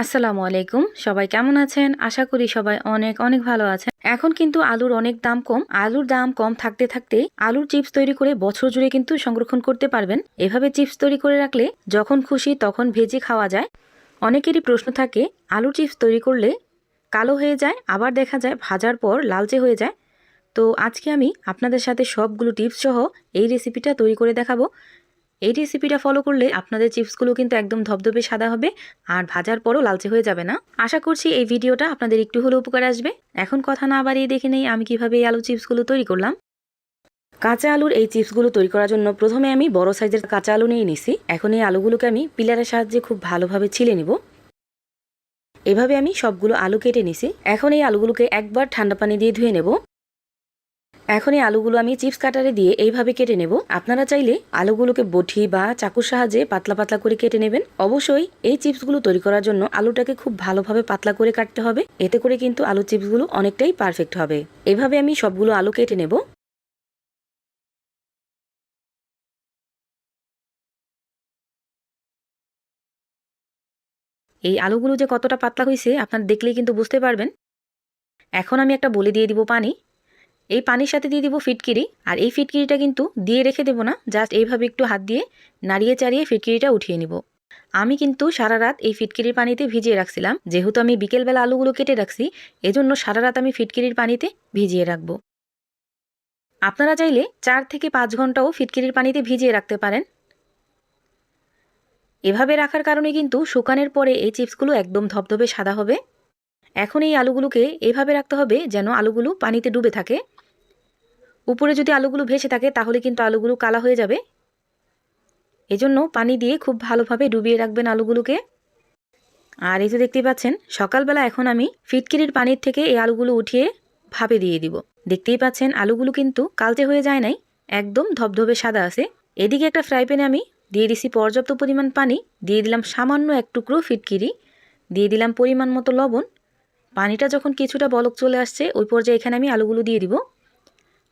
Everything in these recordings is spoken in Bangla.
আসসালামু আলাইকুম। সবাই কেমন আছেন? আশা করি সবাই অনেক অনেক ভালো আছেন। এখন কিন্তু আলুর অনেক দাম কম। আলুর দাম কম থাকতে থাকতে আলুর চিপস তৈরি করে বছর জুড়ে কিন্তু সংরক্ষণ করতে পারবেন। এভাবে চিপস তৈরি করে রাখলে যখন খুশি তখন ভেজে খাওয়া যায়। অনেকেরই প্রশ্ন থাকে, আলুর চিপস তৈরি করলে কালো হয়ে যায়, আবার দেখা যায় ভাজার পর লালচে হয়ে যায়। তো আজকে আমি আপনাদের সাথে সবগুলো টিপস সহ এই রেসিপিটা তৈরি করে দেখাবো। এই রেসিপিটা ফলো করলে আপনাদের চিপসগুলো কিন্তু একদম ধবধবে সাদা হবে আর ভাজার পরও লালচে হয়ে যাবে না। আশা করছি এই ভিডিওটা আপনাদের একটু হলেও উপকার আসবে। এখন কথা না বাড়িয়ে দেখে নেই আমি কীভাবে এই আলু চিপসগুলো তৈরি করলাম। কাঁচা আলুর এই চিপসগুলো তৈরি করার জন্য প্রথমে আমি বড় সাইজের কাঁচা আলু নিয়ে নিছি। এখন এই আলুগুলোকে আমি পিলারের সাহায্যে খুব ভালোভাবে ছিলে নিব। এভাবে আমি সবগুলো আলু কেটে নিছি। এখন এই আলুগুলোকে একবার ঠান্ডা পানি দিয়ে ধুয়ে নেব। এখন এই আলুগুলো আমি চিপস কাটারে দিয়ে এইভাবে কেটে নেব। আপনারা চাইলে আলুগুলোকে বটি বা চাকুর সাহায্যে পাতলা পাতলা করে কেটে নেবেন। অবশ্যই এই চিপসগুলো তৈরি করার জন্য আলুটাকে খুব ভালোভাবে পাতলা করে কাটতে হবে। এতে করে কিন্তু আলু চিপসগুলো অনেকটাই পারফেক্ট হবে। এভাবে আমি সবগুলো আলু কেটে নেব। এই আলুগুলো যে কতটা পাতলা হয়েছে আপনার দেখলেই কিন্তু বুঝতে পারবেন। এখন আমি একটা বলে দিয়ে দিব পানি। এই পানির সাথে দিয়ে দিব ফিটকিরি। আর এই ফিটকিরিটা কিন্তু দিয়ে রেখে দেবো না, জাস্ট এইভাবে একটু হাত দিয়ে নাড়িয়ে চাড়িয়ে ফিটকিরিটা উঠিয়ে নিব। আমি কিন্তু সারা রাত এই ফিটকিরির পানিতে ভিজিয়ে রাখছিলাম। যেহেতু আমি বিকেলবেলা আলুগুলো কেটে রাখছি, এজন্য সারা রাত আমি ফিটকিরির পানিতে ভিজিয়ে রাখব। আপনারা চাইলে চার থেকে পাঁচ ঘন্টাও ফিটকিরির পানিতে ভিজিয়ে রাখতে পারেন। এভাবে রাখার কারণে কিন্তু শুকানোর পরে এই চিপসগুলো একদম ধবধবে সাদা হবে। এখন এই আলুগুলোকে এভাবে রাখতে হবে যেন আলুগুলো পানিতে ডুবে থাকে। উপরে যদি আলুগুলো ভেসে থাকে, তাহলে কিন্তু আলুগুলো কালা হয়ে যাবে। এজন্য পানি দিয়ে খুব ভালোভাবে ডুবিয়ে রাখবেন আলুগুলোকে। আর এই যে দেখতেই পাচ্ছেন, সকালবেলা এখন আমি ফিটকিরির পানির থেকে এই আলুগুলো উঠিয়ে ভাপে দিয়ে দিব। দেখতেই পাচ্ছেন, আলুগুলো কিন্তু কালচে হয়ে যায় নাই, একদম ধবধবে সাদা আছে। এদিকে একটা ফ্রাই প্যানে আমি দিয়ে দিছি পর্যাপ্ত পরিমাণ পানি, দিয়ে দিলাম সামান্য এক টুকরো ফিটকিরি, দিয়ে দিলাম পরিমাণ মতো লবণ। পানিটা যখন কিছুটা বলক চলে আসছে, ওই পর্যায়ে এখানে আমি আলুগুলো দিয়ে দিব।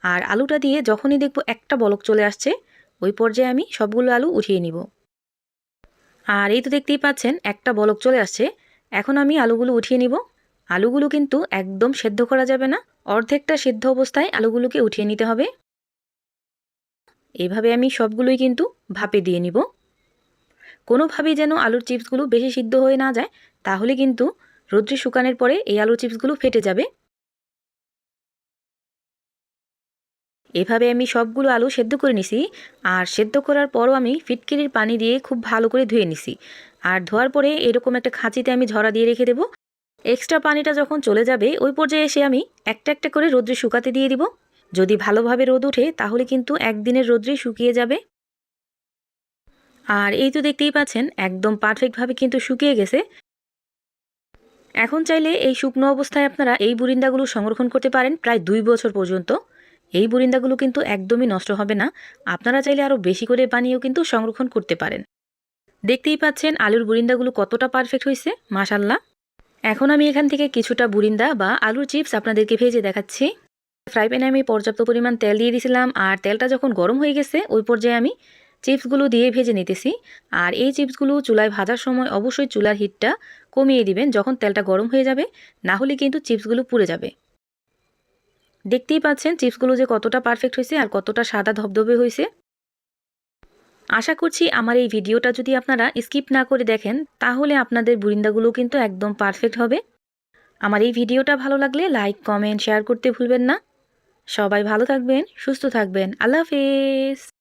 আর আলুটা দিয়ে যখনই দেখব একটা বলক চলে আসছে, ওই পর্যায়ে আমি সবগুলো আলু উঠিয়ে নিব। আর এই তো দেখতেই পাচ্ছেন, একটা বলক চলে আসছে। এখন আমি আলুগুলো উঠিয়ে নিব। আলুগুলো কিন্তু একদম সেদ্ধ করা যাবে না, অর্ধেকটা সেদ্ধ অবস্থায় আলুগুলোকে উঠিয়ে নিতে হবে। এভাবে আমি সবগুলোই কিন্তু ভাপে দিয়ে নিব। কোনোভাবেই যেন আলুর চিপসগুলো বেশি সিদ্ধ হয়ে না যায়, তাহলে কিন্তু রোদ্রে শুকানোর পরে এই আলুর চিপসগুলো ফেটে যাবে। এভাবে আমি সবগুলো আলু সেদ্ধ করে নিছি, আর সেদ্ধ করার পরও আমি ফিটকিরির পানি দিয়ে খুব ভালো করে ধুয়ে নিছি। আর ধোয়ার পরে এরকম একটা খাঁচিতে আমি ঝরা দিয়ে রেখে দেবো। এক্সট্রা পানিটা যখন চলে যাবে, ওই পর্যায়ে এসে আমি একটা একটা করে রোদ্রে শুকাতে দিয়ে দিব। যদি ভালোভাবে রোদ ওঠে, তাহলে কিন্তু একদিনের রোদ্রে শুকিয়ে যাবে। আর এই তো দেখতেই পাচ্ছেন, একদম পারফেক্টভাবে কিন্তু শুকিয়ে গেছে। এখন চাইলে এই শুকনো অবস্থায় আপনারা এই বুরিন্দাগুলো সংরক্ষণ করতে পারেন প্রায় দুই বছর পর্যন্ত। এই বুরিন্দাগুলো কিন্তু একদমই নষ্ট হবে না। আপনারা চাইলে আরও বেশি করে বানিয়েও কিন্তু সংরক্ষণ করতে পারেন। দেখতেই পাচ্ছেন আলুর বুরিন্দাগুলো কতটা পারফেক্ট হয়েছে মাসাল্লাহ এখন আমি এখান থেকে কিছুটা বুরিন্দা বা আলুর চিপস আপনাদেরকে ভেজে দেখাচ্ছি। ফ্রাই প্যানে আমি পর্যাপ্ত পরিমাণ তেল দিয়ে দিয়েছিলাম আর তেলটা যখন গরম হয়ে গেছে, ওই পর্যায়ে আমি চিপসগুলো দিয়ে ভেজে নিতেছি। আর এই চিপসগুলো চুলায় ভাজার সময় অবশ্যই চুলার হিটটা কমিয়ে দিবেন যখন তেলটা গরম হয়ে যাবে, না হলে কিন্তু চিপসগুলো পুড়ে যাবে। দেখতেই পাচ্ছেন চিপসগুলো যে কতটা পারফেক্ট হয়েছে আর কতটা সাদা ধবধবে হয়েছে। আশা করছি আমার এই ভিডিওটা যদি আপনারা স্কিপ না করে দেখেন, তাহলে আপনাদের বুরিন্দাগুলো কিন্তু একদম পারফেক্ট হবে। আমার এই ভিডিওটা ভালো লাগলে লাইক, কমেন্ট, শেয়ার করতে ভুলবেন না। সবাই ভালো থাকবেন, সুস্থ থাকবেন। আল্লাহ হাফেজ।